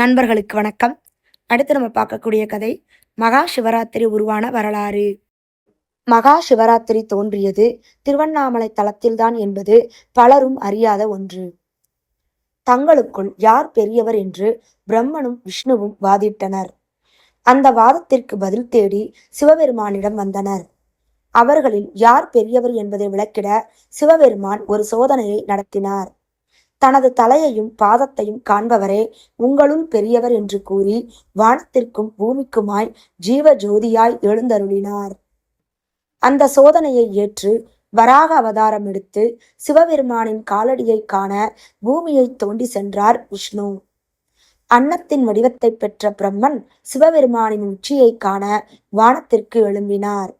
நண்பர்களுக்கு வணக்கம். அடுத்து நம்ம பார்க்கக்கூடிய கதை மகா சிவராத்திரி உருவான வரலாறு. மகா சிவராத்திரி தோன்றியது திருவண்ணாமலை தலத்தில்தான் என்பது பலரும் அறியாத ஒன்று. தங்களுக்குள் யார் பெரியவர் என்று பிரம்மனும் விஷ்ணுவும் வாதிட்டனர். அந்த வாதத்திற்கு பதில் தேடி சிவபெருமானிடம் வந்தனர். அவர்களில் யார் பெரியவர் என்பதை விளக்கிட சிவபெருமான் ஒரு சோதனையை நடத்தினார். தனது தலையையும் பாதத்தையும் காண்பவரே உங்களுள் பெரியவர் என்று கூறி வானத்திற்கும் பூமிக்குமாய் ஜீவ ஜோதியாய் எழுந்தருளினார். அந்த சோதனையை ஏற்று வராக அவதாரம் எடுத்து சிவபெருமானின் காலடியை காண பூமியை தோண்டி சென்றார் விஷ்ணு. அன்னத்தின் வடிவத்தை பெற்ற பிரம்மன் சிவபெருமானின் உச்சியை காண வானத்திற்கு எழும்பினார்.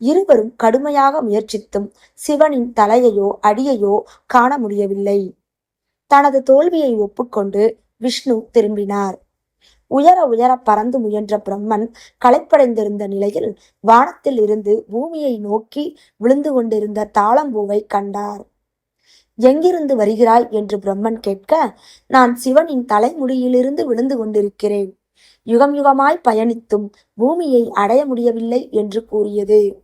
இருவரும் கடுமையாக முயற்சித்தும் சிவனின் தலையையோ அடியையோ காண முடியவில்லை. தனது தோல்வியை ஒப்புக்கொண்டு விஷ்ணு திரும்பினார். உயர உயர பறந்து முயன்ற பிரம்மன் களைப்படைந்திருந்த நிலையில் வானத்தில் இருந்து பூமியை நோக்கி விழுந்து கொண்டிருந்த தாளம்பூவை கண்டார். எங்கிருந்து வருகிறாய்? என்று பிரம்மன் கேட்க நான் சிவனின் தலைமுடியிலிருந்து விழுந்து கொண்டிருக்கிறேன். யுகம் யுகமாய் பயணித்தும் பூமியை அடைய முடியவில்லை என்று கூறியது.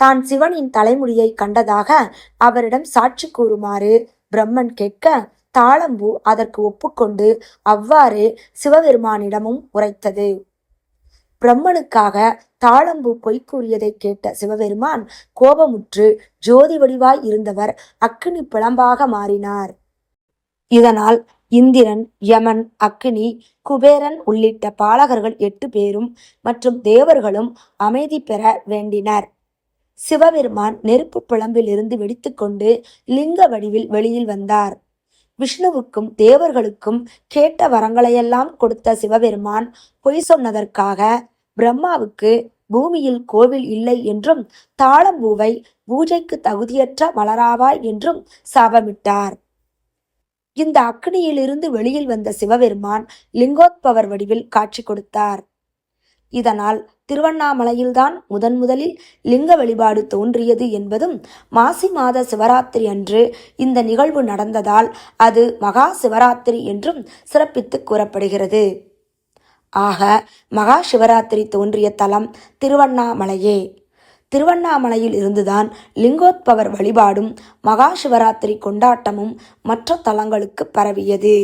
தான் சிவனின் தலைமுடியை கண்டதாக அவரிடம் சாட்சி கூறுமாறு பிரம்மன் கேட்க தாளம்பூ அதற்கு ஒப்புக்கொண்டு அவ்வாறே சிவபெருமானிடமும் உரைத்தது. பிரம்மனுக்காக தாளம்பு பொய் கூறியதை கேட்ட சிவபெருமான் கோபமுற்று ஜோதி வடிவாய் இருந்தவர் அக்கினி பிளம்பாக மாறினார். இதனால் இந்திரன் யமன் அக்கினி குபேரன் உள்ளிட்ட பாலகர்கள் எட்டு பேரும் மற்றும் தேவர்களும் அமைதி பெற வேண்டினர். சிவபெருமான் நெருப்பு புலம்பில் இருந்து வெடித்துக்கொண்டு லிங்க வடிவில் வெளியில் வந்தார். விஷ்ணுவுக்கும் தேவர்களுக்கும் கேட்ட வரங்களையெல்லாம் கொடுத்த சிவபெருமான் பொய் சொன்னதற்காக பிரம்மாவுக்கு பூமியில் கோவில் இல்லை என்றும் தாளம்பூவை பூஜைக்கு தகுதியற்ற மலராவாய் என்றும் சாபமிட்டார். இந்த அக்னியிலிருந்து வெளியில் வந்த சிவபெருமான் லிங்கோத்பவர் வடிவில் காட்சி கொடுத்தார். இதனால் திருவண்ணாமலையில்தான் முதன் முதலில் லிங்க வழிபாடு தோன்றியது என்பதும் மாசி மாத சிவராத்திரி அன்று இந்த நிகழ்வு நடந்ததால் அது மகா சிவராத்திரி என்றும் சிறப்பித்து கூறப்படுகிறது. ஆக மகா சிவராத்திரி தோன்றிய தலம் திருவண்ணாமலையே. திருவண்ணாமலையில் இருந்துதான் லிங்கோத்பவர் வழிபாடும் மகா சிவராத்திரி கொண்டாட்டமும் மற்ற தலங்களுக்கு பரவியது.